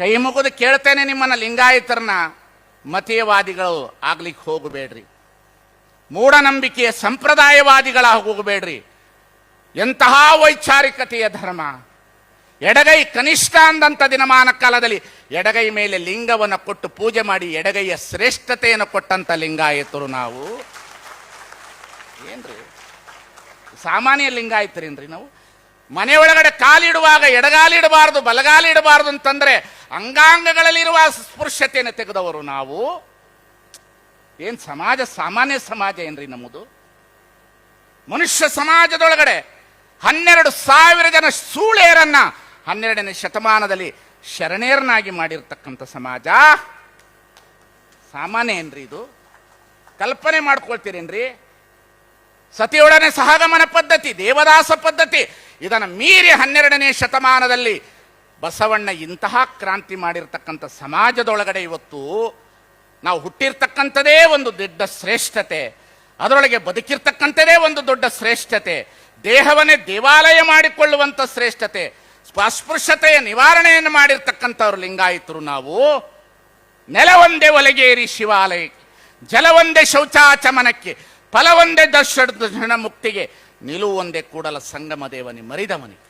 ಕೈ ಮುಗಿದು ಕೇಳ್ತೇನೆ ನಿಮ್ಮನ್ನ ಲಿಂಗಾಯತರನ್ನ. ಮತೀಯವಾದಿಗಳು ಆಗ್ಲಿಕ್ಕೆ ಹೋಗಬೇಡ್ರಿ. ಮೂಢನಂಬಿಕೆಯ ಸಂಪ್ರದಾಯವಾದಿಗಳ ಹೋಗಬೇಡ್ರಿ. ಎಂತಹ ವೈಚಾರಿಕತೆಯ ಧರ್ಮ. ಎಡಗೈ ಕನಿಷ್ಠ ಅಂದಂಥ ದಿನಮಾನ ಕಾಲದಲ್ಲಿ ಎಡಗೈ ಮೇಲೆ ಲಿಂಗವನ್ನು ಕೊಟ್ಟು ಪೂಜೆ ಮಾಡಿ ಎಡಗೈಯ ಶ್ರೇಷ್ಠತೆಯನ್ನು ಕೊಟ್ಟಂಥ ಲಿಂಗಾಯತರು ನಾವು. ಏನ್ರಿ? ಸಾಮಾನ್ಯ ಲಿಂಗಾಯತರೇನ್ರಿ ನಾವು? ಮನೆ ಒಳಗಡೆ ಕಾಲಿಡುವಾಗ ಎಡಗಾಲಿಡಬಾರದು, ಬಲಗಾಲಿಡಬಾರದು ಅಂತಂದ್ರೆ ಅಂಗಾಂಗಗಳಲ್ಲಿರುವ ಸ್ಪೃಶ್ಯತೆಯನ್ನು ತೆಗೆದವರು ನಾವು. ಏನ್ ಸಮಾಜ, ಸಾಮಾನ್ಯ ಸಮಾಜ ಏನ್ರಿ ನಮ್ಮದು? ಮನುಷ್ಯ ಸಮಾಜದೊಳಗಡೆ ಹನ್ನೆರಡು ಸಾವಿರ ಜನ ಸೂಳೆಯರನ್ನ ಹನ್ನೆರಡನೇ ಶತಮಾನದಲ್ಲಿ ಶರಣೇರನಾಗಿ ಮಾಡಿರ್ತಕ್ಕಂಥ ಸಮಾಜ. ಸಾಮಾನ್ಯ ಏನ್ರಿ ಇದು? ಕಲ್ಪನೆ ಮಾಡ್ಕೊಳ್ತೀರೇನ್ರಿ? ಸತಿಯೊಡನೆ ಸಹಗಮನ ಪದ್ಧತಿ, ದೇವದಾಸ ಪದ್ಧತಿ ಇದನ್ನು ಮೀರಿ ಹನ್ನೆರಡನೇ ಶತಮಾನದಲ್ಲಿ ಬಸವಣ್ಣ ಇಂತಹ ಕ್ರಾಂತಿ ಮಾಡಿರ್ತಕ್ಕಂಥ ಸಮಾಜದೊಳಗಡೆ ಇವತ್ತು ನಾವು ಹುಟ್ಟಿರ್ತಕ್ಕಂಥದೇ ಒಂದು ದೊಡ್ಡ ಶ್ರೇಷ್ಠತೆ, ಅದರೊಳಗೆ ಬದುಕಿರ್ತಕ್ಕಂಥದೇ ಒಂದು ದೊಡ್ಡ ಶ್ರೇಷ್ಠತೆ, ದೇಹವನ್ನೇ ದೇವಾಲಯ ಮಾಡಿಕೊಳ್ಳುವಂಥ ಶ್ರೇಷ್ಠತೆ ಸ್ಪಸ್ಪೃಶ್ಯತೆಯ ನಿವಾರಣೆಯನ್ನು ಮಾಡಿರ್ತಕ್ಕಂಥವ್ರು ಲಿಂಗಾಯಿತರು ನಾವು. ನೆಲವೊಂದೇ ಒಲಗೇರಿ ಶಿವಾಲಯಕ್ಕೆ ಜಲವೊಂದೇ ಶೌಚಾಚಮನಕ್ಕೆ ಫಲವೊಂದೇ ದರ್ಶನ ಮುಕ್ತಿಗೆ ನಿಲುವೊಂದೇ ಕೂಡಲ ಸಂಗಮ ದೇವನಿ ಮರಿದವನಿಗೆ